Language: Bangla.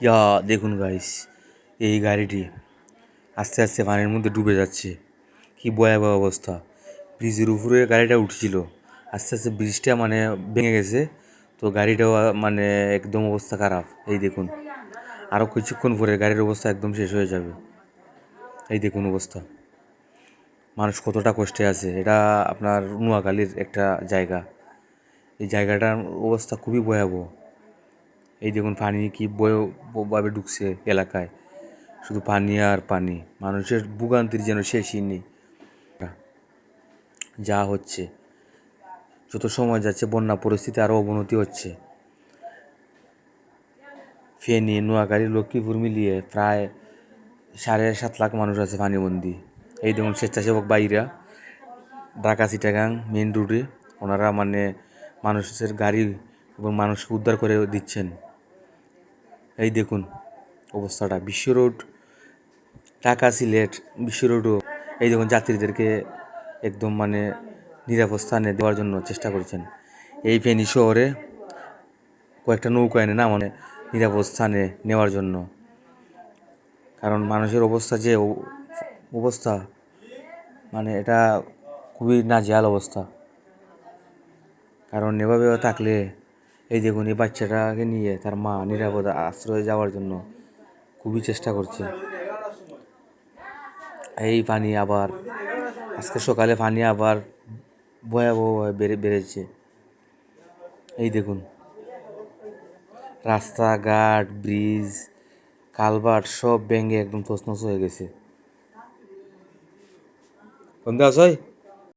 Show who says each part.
Speaker 1: ইয়া, দেখুন গাইস এই গাড়িটি আস্তে আস্তে পানির মধ্যে ডুবে যাচ্ছে। কি ভয়াবহ অবস্থা। ব্রিজের উপরে গাড়িটা উঠছিল। আস্তে আস্তে ব্রিজটা মানে ভেঙে গেছে। তো গাড়িটাও মানে একদম অবস্থা খারাপ। এই দেখুন আরও কিছুক্ষণ পরে গাড়ির অবস্থা একদম শেষ হয়ে যাবে। এই দেখুন অবস্থা। মানুষ কতটা কষ্টে আছে। এটা আপনার নোয়াখালীর একটা জায়গা। এই জায়গাটার অবস্থা খুবই ভয়াবহ। এই দেখুন পানি কি ভাবে ঢুকছে এলাকায়। শুধু পানি আর পানি। মানুষের ভোগান্তির যেন শেষই নেই। যা হচ্ছে। যত সময় যাচ্ছে, বন্যা পরিস্থিতি আরও অবনতি হচ্ছে। ফেনী নোয়াখালী, লক্ষ্মীপুর মিলিয়ে প্রায় সাড়ে সাত লাখ মানুষ আছে পানিবন্দি। এই দেখুন স্বেচ্ছাসেবক বাইরা ঢাকা চিটাগাং মেন রুটে ওনারা মানে মানুষের গাড়ি এবং মানুষকে উদ্ধার করে দিচ্ছেন। এই দেখুন অবস্থাটা, বিশ্ব রোড, ঢাকা সিলেট, বিশ্ব রোডও। এই দেখুন যাত্রীদেরকে একদম মানে নিরাপদ স্থানে দেওয়ার জন্য চেষ্টা করছেন। এই ফেনী শহরে কয়েকটা নৌকা এনে না মানে নিরাপদ স্থানে নেওয়ার জন্য। কারণ মানুষের অবস্থা যে অবস্থা মানে এটা খুবই নাজেহাল অবস্থা। কারণ এভাবে থাকলে এই দেখুন, এই বাচ্চাটাকে নিয়ে তার মা নিরাপদ আশ্রয়ে যাওয়ার জন্য খুবই চেষ্টা করছে। এই পানি আবার, আজকে সকালে পানি আবার ভয়াবহভাবে বেড়ে, বেড়েছে। এই দেখুন, রাস্তাঘাট, ব্রিজ, কালভার্ট সব ভেঙে একদম তছনছ হয়ে গেছে। কোনটা আছে